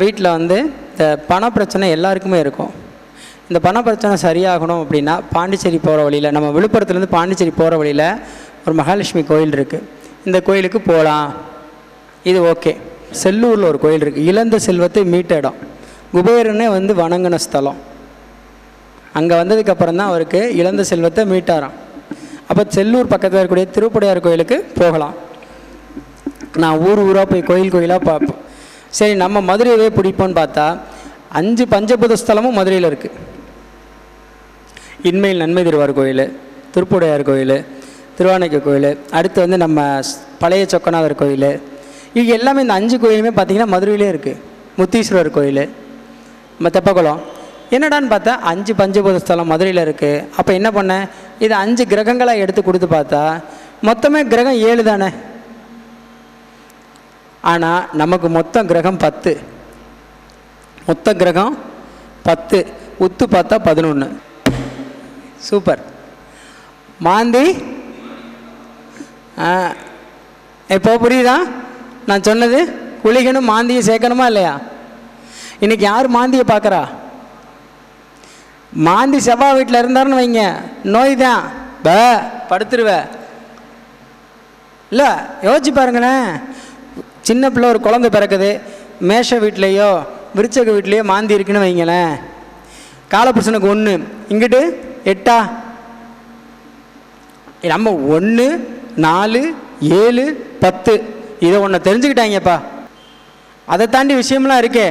வீட்டில் வந்து இந்த பண பிரச்சனை எல்லாருக்குமே இருக்கும். இந்த பண பிரச்சனை சரியாகணும் அப்படின்னா பாண்டிச்சேரி போகிற வழியில் நம்ம விழுப்புரத்துலேருந்து பாண்டிச்சேரி போகிற வழியில் ஒரு மகாலட்சுமி கோயில் இருக்குது இந்த கோயிலுக்கு போகலாம் இது ஓகே. செல்லூரில் ஒரு கோயில் இருக்குது இழந்த செல்வத்தை மீட்ட இடம். குபேரனே வந்து வணங்கின ஸ்தலம். அங்கே வந்ததுக்கப்புறம் தான் அவருக்கு இழந்த செல்வத்தை மீட்டாராம். அப்போ செல்லூர் பக்கத்தில் இருக்கக்கூடிய திருப்படையார் கோயிலுக்கு போகலாம். நான் ஊர் ஊராக போய் கோயில் கோயிலாக பார்ப்போம். சரி நம்ம மதுரையவே பிடிப்போன்னு பார்த்தா அஞ்சு பஞ்சபுத ஸ்தலமும் மதுரையில் இருக்குது இன்மையில் நன்மை திருவார் கோயில் திருப்புடையார் கோயில் திருவானைக்கு கோயில் அடுத்து வந்து நம்ம ஸ்- பழைய சொக்கநாதர் கோயில். இது எல்லாமே இந்த அஞ்சு கோயிலுமே பார்த்தீங்கன்னா மதுரையிலே இருக்குது முத்தீஸ்வரர் கோயில் நம்ம தெப்பக்குளம். என்னடான்னு பார்த்தா அஞ்சு பஞ்சபூத ஸ்தலம் மதுரையில் இருக்குது அப்போ என்ன பண்ணேன் இது அஞ்சு கிரகங்களாக எடுத்து கொடுத்து பார்த்தா மொத்தமே கிரகம் ஏழு தானே? ஆனால் நமக்கு மொத்தம் கிரகம் பத்து. மொத்த கிரகம் பத்து. உத்து பார்த்தா பதினொன்று சூப்பர். மாந்தி? ஆ. இப்போ புரியுதா? நான் சொன்னது குளிக்கணும் மாந்தியை சேர்க்கணுமா இல்லையா? இன்றைக்கி யார் மாந்தியை பார்க்குறா? மாந்தி செவ்வாய் வீட்டில் இருந்தாருன்னு வைங்க. நோய் தான். ப படுத்துருவ. இல்லை யோசிச்சு பாருங்களேன். சின்ன பிள்ளை ஒரு குழந்தை பிறக்குது. மேஷ வீட்லேயோ விருச்சக வீட்லேயோ மாந்தி இருக்குன்னு வைங்களேன். காலபுருஷனுக்கு ஒன்று இங்கிட்டு எட்டா? நம்ம ஒன்று நாலு ஏழு பத்து. இதை ஒன்று தெரிஞ்சுக்கிட்டாங்கப்பா. அதை தாண்டி விஷயம்லாம் இருக்கே.